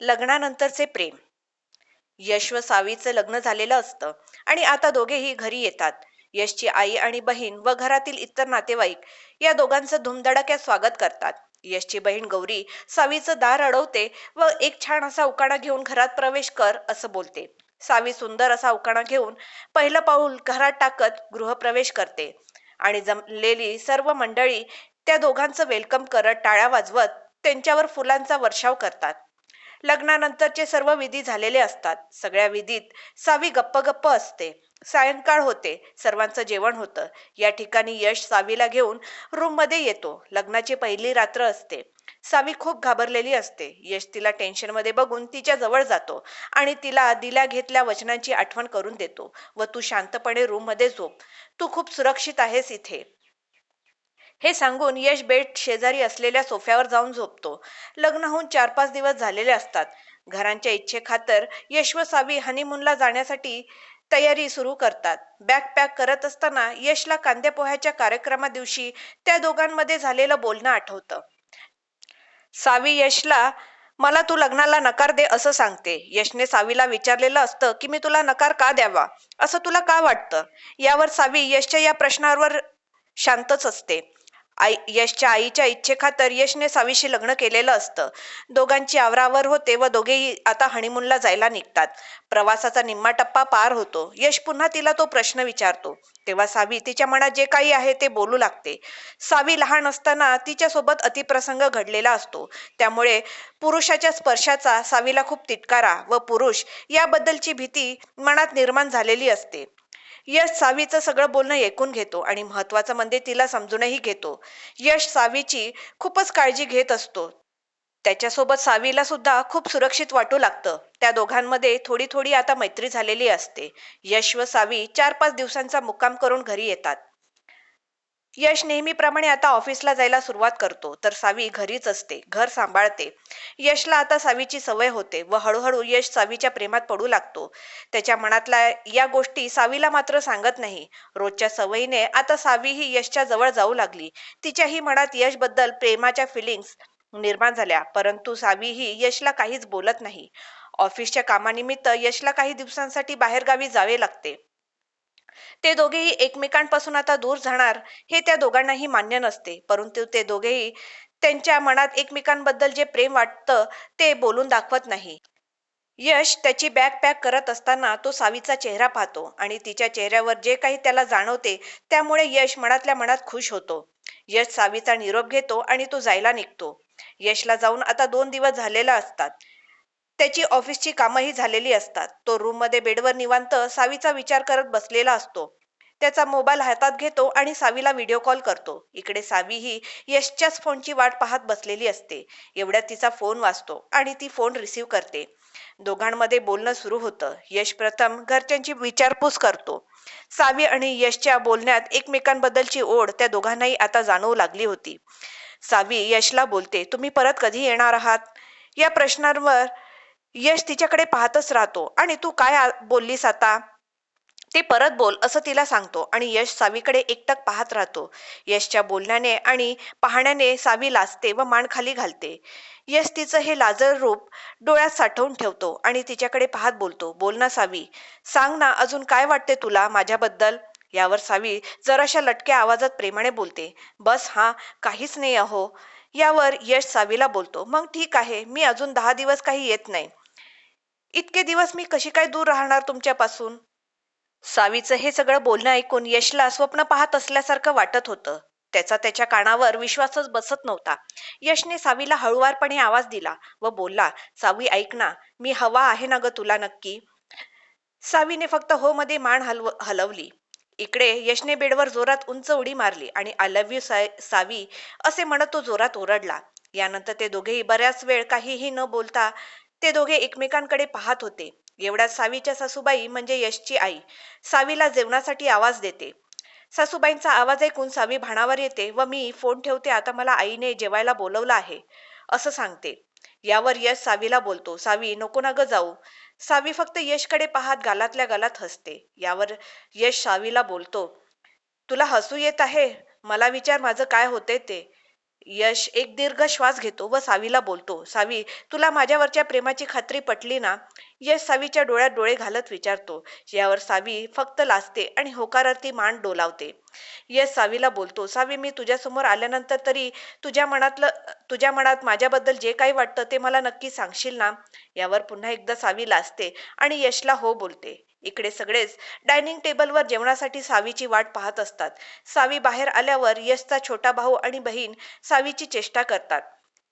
लग्नानंतरचे प्रेम. यश व सावीचं लग्न झालेलं असतं आणि आता दोघेही घरी येतात. यशची आई आणि बहीण व घरातील इतर नातेवाईक या दोघांचं धुमधडाक्यात स्वागत करतात. यशची बहीण गौरी सावीचं दार अडवते व एक छान असा उकाणा घेऊन घरात प्रवेश कर असं बोलते. सावी सुंदर असा उकाणा घेऊन पहिलं पाऊल घरात टाकत गृहप्रवेश करते. आणि जमलेली सर्व मंडळी त्या दोघांचं वेलकम करत टाळ्या वाजवत त्यांच्यावर फुलांचा वर्षाव करतात. लग्नानंतरचे सर्व विधी झालेले असतात. सगळ्या विधीत सावी गप्प गप्प असते. सायंकाळ होते. सर्वांचं जेवण होतं. या ठिकाणी यश सावीला घेऊन रूममध्ये येतो. लग्नाची पहिली रात्र असते. सावी खूप घाबरलेली असते. यश तिला टेन्शनमध्ये बघून तिच्या जवळ जातो आणि तिला दिल्या घेतल्या वचनांची आठवण करून देतो. व तू शांतपणे रूममध्ये झोप. तू खूप सुरक्षित आहेस इथे. हे सांगून यश बेड शेजारी असलेल्या सोफ्यावर जाऊन झोपतो. लग्न होऊन चार पाच दिवस झालेले असतात. घरांच्या इच्छेखातर यश व सावी हनीमूनला जाण्यासाठी तयारी सुरू करतात. बॅग पॅक करत असताना यशला कांद्या पोह्याच्या कार्यक्रमा दिवशी त्या दोघांमध्ये झालेलं बोलणं आठवतं. सावी यशला मला तू लग्नाला नकार दे असं सांगते. यशने सावीला विचारलेलं असतं की मी तुला नकार का द्यावा? असं तुला का वाटतं? यावर सावी यशच्या या प्रश्नावर शांतच असते. आई यशच्या आईच्या इच्छेखातर यशने सावीशी लग्न केलेलं असतं. दोघांची आवरावर होते व दोघेही आता हनीमूनला जायला निघतात. प्रवासाचा निम्मा टप्पा पार होतो. यश पुन्हा तिला तो प्रश्न विचारतो. तेव्हा सावी तिच्या मनात जे काही आहे ते बोलू लागते. सावी लहान असताना तिच्यासोबत अतिप्रसंग घडलेला असतो. त्यामुळे पुरुषाच्या स्पर्शाचा सावीला खूप तिटकारा व पुरुष याबद्दलची भीती मनात निर्माण झालेली असते. यश सावीचं सगळं बोलणं ऐकून घेतो आणि महत्वाचं म्हणजे तिला समजूनही घेतो. यश सावीची खूपच काळजी घेत असतो. त्याच्यासोबत सावीला सुद्धा खूप सुरक्षित वाटू लागतं. त्या दोघांमध्ये थोडी थोडी आता मैत्री झालेली असते. यश व सावी चार पाच दिवसांचा मुक्काम करून घरी येतात. यश नेहमीप्रमाणे आता ऑफिसला जायला सुरुवात करतो तर सावी घरीच असते घर सांभाळते. यशला आता सावीची सवय होते व हळूहळू यश सावीच्या प्रेमात पडू लागतो. त्याच्या मनातल्या या गोष्टी सावीला मात्र सांगत नाही. रोजच्या सवयीने आता सावी ही यशच्या जवळ जाऊ लागली. तिच्याही मनात यशबद्दल प्रेमाच्या फिलिंग्स निर्माण झाल्या परंतु सावी ही यशला काहीच बोलत नाही. ऑफिसच्या कामानिमित्त यशला काही दिवसांसाठी बाहेरगावी जावे लागते. ते दोघेही एकमेकांपासून आता दूर जाणार हे त्या दोघांनाही मान्य नसते. परंतु ते दोघेही त्यांच्या मनात एकमेकांबद्दल जे प्रेम वाटतं ते बोलून दाखवत नाही. यश त्याची बॅग पॅक करत असताना तो सावीचा चेहरा पाहतो आणि तिच्या चेहऱ्यावर जे काही त्याला जाणवते त्यामुळे यश मनातल्या मनात खुश होतो. यश सावीचा निरोप घेतो आणि तो जायला निघतो. यशला जाऊन आता दोन दिवस झालेला असतात. त्याची ऑफिसची कामंही झालेली असतात. तो रूममध्ये बेडवर निवांत सावीचा विचार करत बसलेला असतो. त्याचा मोबाईल हातात घेतो आणि सावीला व्हिडिओ कॉल करतो. इकडे सावी ही यशच्याच फोनची वाट पाहत बसलेली असते. एवढ्यात तिचा फोन वाजतो आणि ती फोन रिसीव्ह करते. दोघांमध्ये बोलणं सुरू होतं. यश प्रथम घरच्यांची विचारपूस करतो. सावी आणि यशच्या बोलण्यात एकमेकांबद्दलची ओढ त्या दोघांनाही आता जाणवू लागली होती. सावी यशला बोलते तुम्ही परत कधी येणार आहात या प्रश्नांवर यश तिच्याकडे पाहतच राहतो. आणि तू काय बोललीस आता? ते परत बोल असं तिला सांगतो. आणि यश सावीकडे एकटक पाहत राहतो. यशच्या बोलण्याने आणि पाहण्याने सावी लाजते व मान खाली घालते. यश तिचं हे लाजर रूप डोळ्यात साठवून ठेवतो आणि तिच्याकडे पाहत बोलतो. बोल ना सावी. सांग ना अजून काय वाटते तुला माझ्याबद्दल? यावर सावी जराशा लटक्या आवाजात प्रेमाने बोलते. बस हा काहीच नाही अहो. यावर यश सावीला बोलतो. मग ठीक आहे मी अजून दहा दिवस काही येत नाही. इतके दिवस मी कशी काय दूर राहणार तुमच्यापासून? सावीचं हे सगळं बोलणं ऐकून यशला स्वप्न पाहत असल्यासारखं वाटत होतं. त्याचा त्याच्या कानावर विश्वासच बसत नव्हता. यशने सावीला हळुवारपणे आवाज दिला व बोलला सावी ऐक ना मी हवा आहे ना ग तुला नक्की? सावीने फक्त हो मध्ये मान हलव हलवली. इकडे यशने बेडवर जोरात उंच उडी मारली आणि आय लव्ह यू सावी असे म्हणत तो जोरात ओरडला. यानंतर ते दोघेही बऱ्याच वेळ काहीही न बोलता ते दोघे एकमेकांकडे पाहत होते. एवढ्यात सावीच्या सासूबाई म्हणजे यशची आई. सावीला जेवणासाठी आवाज देते. सासूबाईंचा आवाज ऐकून सावी भाणावर येते व मी फोन ठेवते आता मला आईने जेवायला बोलवलं आहे. असं सांगते. यावर यश सावीला बोलतो. सावी नको ना ग जाऊ. सावी फक्त यशकडे पाहत गालातल्या गालात हसते. यावर यश सावीला बोलतो तुला हसू येत आहे? मला विचार माझं काय होते ते? यश एक दीर्घ श्वास घेतो व सावीला बोलतो. सावी तुला माझ्यावरच्या प्रेमाची खात्री पटली ना? यश सावीच्या डोळ्यात डोळे घालत विचारतो. यावर सावी फक्त लाजते आणि होकारार्थी मान डोलावते. यश सावीला बोलतो सावी मी तुझ्यासमोर आल्यानंतर तरी तुझ्या मनातलं तुझ्या मनात माझ्याबद्दल जे काही वाटतं ते मला नक्की सांगशील ना? यावर पुन्हा एकदा सावी लाजते आणि यशला हो बोलते. इकडे सगळेच डायनिंग टेबलवर जेवणासाठी सावीची वाट पाहत असतात. सावी बाहेर आल्यावर यशचा छोटा भाऊ आणि बहीण सावीची चेष्टा करतात.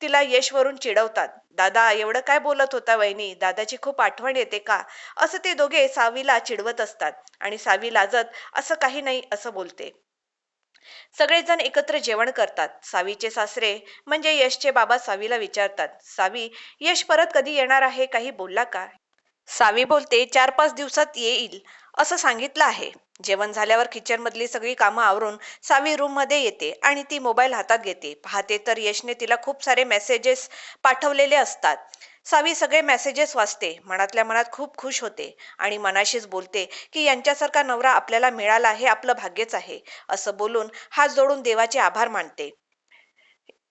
तिला यशवरून चिडवतात. दादा एवढं काय बोलत होता वहिनी? दादाची खूप आठवण येते का? असं ते दोघे सावीला चिडवत असतात आणि सावी लाजत असं काही नाही असं बोलते. सगळेजण एकत्र जेवण करतात. सावीचे सासरे म्हणजे यशचे बाबा सावीला विचारतात. सावी यश परत कधी येणार आहे? काही बोलला का? सावी बोलते चार पाच दिवसात येईल. असं सांगितलं आहे. जेवण झाल्यावर किचन मधली सगळी कामं आवरून सावी रूममध्ये येते आणि ती मोबाईल हातात घेते. पाहते तर यशने तिला खूप सारे मेसेजेस पाठवलेले असतात. सावी सगळे मेसेजेस वाचते. मनातल्या मनात खूप खुश होते आणि मनाशीच बोलते की यांच्यासारखा नवरा आपल्याला मिळाला हे आपलं भाग्यच आहे. असं बोलून हात जोडून देवाचे आभार मानते.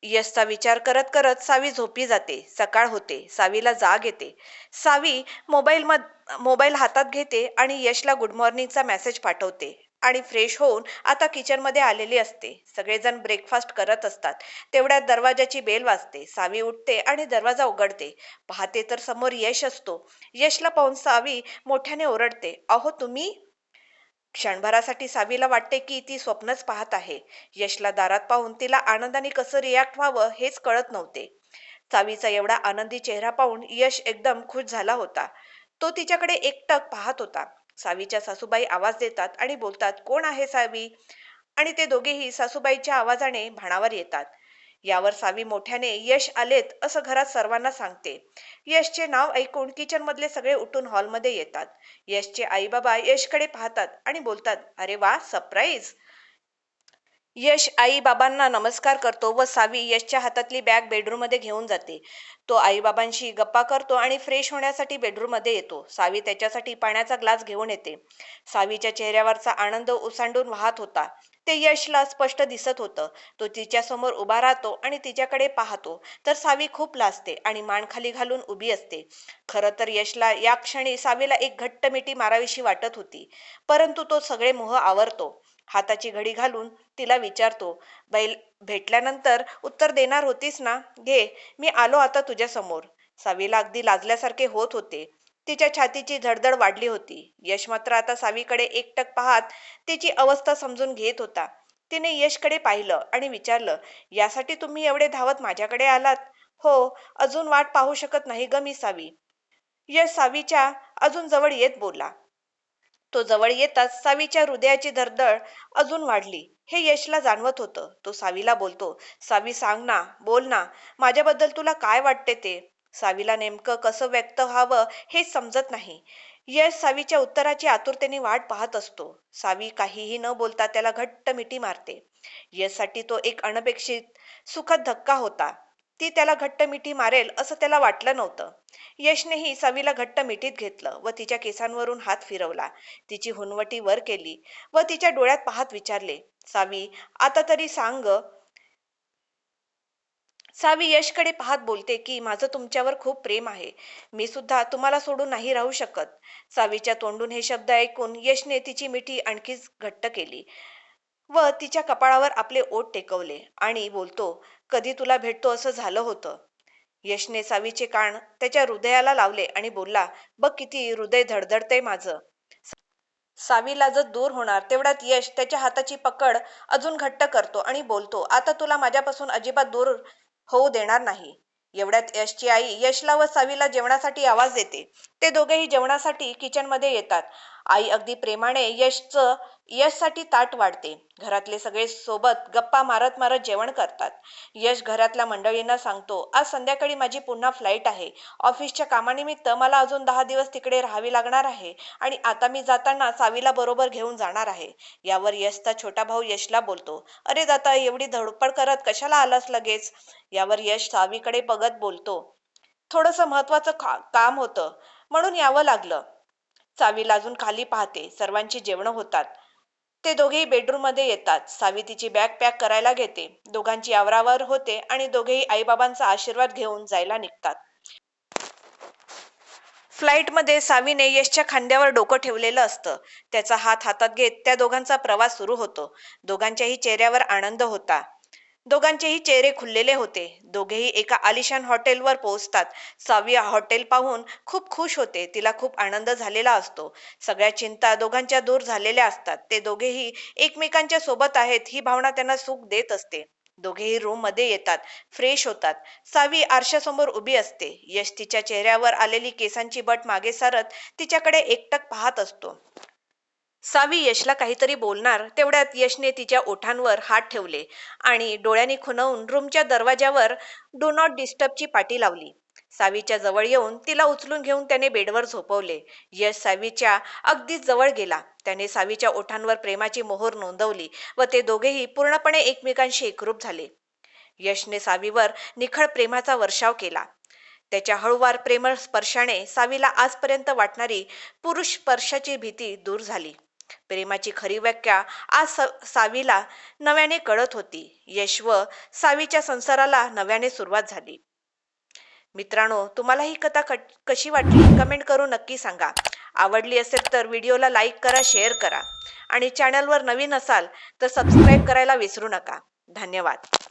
यशचा विचार करत करत सावी झोपी जाते सकाळ होते सावीला जाग येते. सावी मोबाईल मध मोबाईल हातात घेते आणि यशला गुड मॉर्निंगचा मेसेज पाठवते. आणि फ्रेश होऊन आता किचनमध्ये आलेली असते. सगळेजण ब्रेकफास्ट करत असतात. तेवढ्यात दरवाजाची बेल वाजते. सावी उठते आणि दरवाजा उघडते. पाहते तर समोर यश असतो. यशला पाहून सावी मोठ्याने ओरडते. अहो तुम्ही क्षणभरासाठी सावीला वाटते की ती स्वप्नच पाहत आहे. यशला दारात पाहून तिला आनंदाने कसं रिॲक्ट व्हावं हेच कळत नव्हते. सावीचा एवढा आनंदी चेहरा पाहून यश एकदम खुश झाला होता. तो तिच्याकडे एकटक पाहत होता. सावीच्या सासूबाई आवाज देतात आणि बोलतात कोण आहे सावी? आणि ते दोघेही सासूबाईच्या आवाजाने भाणावर येतात. यावर सावी मोठ्याने यश आलेत असं घरात सर्वांना सांगते. यशचे नाव ऐकून किचन मधले सगळे उठून हॉलमध्ये येतात. यशचे आई बाबा यशकडे पाहतात आणि बोलतात अरे वा सरप्राईज यश आई बाबांना नमस्कार करतो व सावी यशच्या हातातली बॅग बेडरूममध्ये घेऊन जाते. तो आई बाबांशी गप्पा करतो आणि फ्रेश होण्यासाठी बेडरूममध्ये येतो. सावी त्याच्यासाठी पाण्याचा ग्लास घेऊन येते. सावीच्या चेहऱ्यावरचा आनंद ओसांडून वाहत होता. ते यशला स्पष्ट दिसत होतं. तो तिच्या समोर उभा राहतो आणि तिच्याकडे पाहतो. तर सावी खूप लाजते आणि मान खाली घालून उभी असते. खरं तर यशला या क्षणी सावीला एक घट्ट मिठी मारावीशी वाटत होती. परंतु तो सगळे मोह आवरतो. हाताची घडी घालून तिला विचारतो बैल भेटल्यानंतर उत्तर देणार होतीस ना? घे मी आलो आता तुझ्या समोर सावीला अगदी लाजल्यासारखे होत होते. तिच्या छातीची धडधड वाढली होती. यश मात्र आता सावीकडे एकटक पाहत तिची अवस्था समजून घेत होता. तिने यशकडे पाहिलं आणि विचारलं यासाठी तुम्ही एवढे धावत माझ्याकडे आलात? हो अजून वाट पाहू शकत नाही ग मी सावी. यश सावीच्या अजून जवळ येत बोलला. तो जवळ येताच सावीच्या हृदयाची धडधड अजून वाढली. हे यशला जाणवत होतं. तो सावीला बोलतो सावी सांग ना बोल ना. माझ्याबद्दल तुला काय वाटते ते? सावीला नेमकं कसं व्यक्त व्हावं हे समजत नाही. यश सावीच्या उत्तराची आतुरतेने वाट पाहत असतो. सावी काहीही न बोलता त्याला घट्ट मिठी मारते. यशसाठी तो एक अनपेक्षित सुखद धक्का होता. ती त्याला घट्ट मिठी मारेल असं त्याला वाटलं नव्हतं. यशनेही सावीला घट्ट मिठीत घेतलं व तिच्या केसांवरून हात फिरवला. तिची हुनवटी वर केली व तिच्या डोळ्यात पाहत विचारले सावी आता तरी सांग सावी यशकडे पाहत बोलते की माझं तुमच्यावर खूप प्रेम आहे. मी सुद्धा तुम्हाला सोडून नाही राहू शकत. सावीच्या तोंडून हे शब्द ऐकून यशने तिची मिठी आणखीच घट्ट केली व तिच्या कपाळावर आपले ओठ टेकवले आणि बोलतो कधी तुला भेटतो असं झालं होतं. यशने सावीचे कान त्याच्या हृदयाला लावले आणि बोलला बघ किती हृदय धडधडतंय माझं. सावीला जर दूर होणार तेवढ्यात यश त्याच्या हाताची पकड अजून घट्ट करतो आणि बोलतो आता तुला माझ्यापासून अजिबात दूर होऊ देणार नाही. एवढ्यात यशची आई यशला व सावीला जेवणासाठी आवाज देते. ते दोघेही जेवणासाठी किचनमध्ये येतात. आई अगदी प्रेमाने यशचं यशसाठी ताट वाढते. घरातले सगळे सोबत गप्पा मारत मारत जेवण करतात. यश घरातल्या मंडळींना सांगतो आज संध्याकाळी माझी पुन्हा फ्लाईट आहे. ऑफिसच्या कामानिमित्त मला अजून दहा दिवस तिकडे राहावी लागणार आहे आणि आता मी जाताना सावीला बरोबर घेऊन जाणार आहे. यावर यशचा छोटा भाऊ यशला बोलतो अरे दाता एवढी धडपड करत कशाला आलास लगेच? यावर यश सावीकडे बघत बोलतो थोडस महत्वाचं का- काम होतं. म्हणून यावं लागलं. सावी लाजून खाली पाहते. सर्वांची जेवणं होतात. ते दोघेही बेडरूममध्ये येतात. सावी तिची बॅग पॅक करायला घेते. दोघांची आवरावर होते आणि दोघेही आईबाबांचा आशीर्वाद घेऊन जायला निघतात. फ्लाईटमध्ये सावीने यशच्या खांद्यावर डोकं ठेवलेलं असतं. त्याचा हात हातात घेत त्या दोघांचा प्रवास सुरू होतो. दोघांच्याही चेहऱ्यावर आनंद होता. दोघांचेही चेहरे खुललेले होते. दोघेही एका आलिशान हॉटेलवर पोहोचतात. सावी हॉटेल पाहून खूप खुश होते. तिला खूप आनंद झालेला असतो. सगळ्या चिंता दोघांच्या दूर झालेल्या असतात. ते दोघेही एकमेकांच्या सोबत आहेत ही भावना त्यांना सुख देत असते. दोघेही रूममध्ये येतात. फ्रेश होतात. सावी आरशासमोर उभी असते. यश तिच्या चेहऱ्यावर आलेली केसांची बट मागे सारत तिच्याकडे एकटक पाहत असतो. सावी यशला काहीतरी बोलणार तेवढ्यात यशने तिच्या ओठांवर हात ठेवले आणि डोळ्यांनी खुनवून रूमच्या दरवाज्यावर डू नॉट डिस्टर्बची पाटी लावली. सावीच्या जवळ येऊन तिला उचलून घेऊन त्याने बेडवर झोपवले. यश सावीच्या अगदीच जवळ गेला. त्याने सावीच्या ओठांवर प्रेमाची मोहोर नोंदवली व ते दोघेही पूर्णपणे एकमेकांशी एकरूप झाले. यशने सावीवर निखळ प्रेमाचा वर्षाव केला. त्याच्या हळूवार प्रेमळ स्पर्शाने सावीला आजपर्यंत वाटणारी पुरुष स्पर्शाची भीती दूर झाली. प्रेमाची खरी व्याख्या आज स- सावीला नव्याने कळत होती. यश व सावीच्या संसाराला नव्याने सुरुवात झाली. मित्रांनो तुम्हाला ही कथा कशी वाटली? कमेंट करून नक्की सांगा. आवडली असेल तर व्हिडिओला लाईक करा शेअर करा. आणि चॅनलवर नवीन असाल तर सबस्क्राईब करायला विसरू नका. धन्यवाद.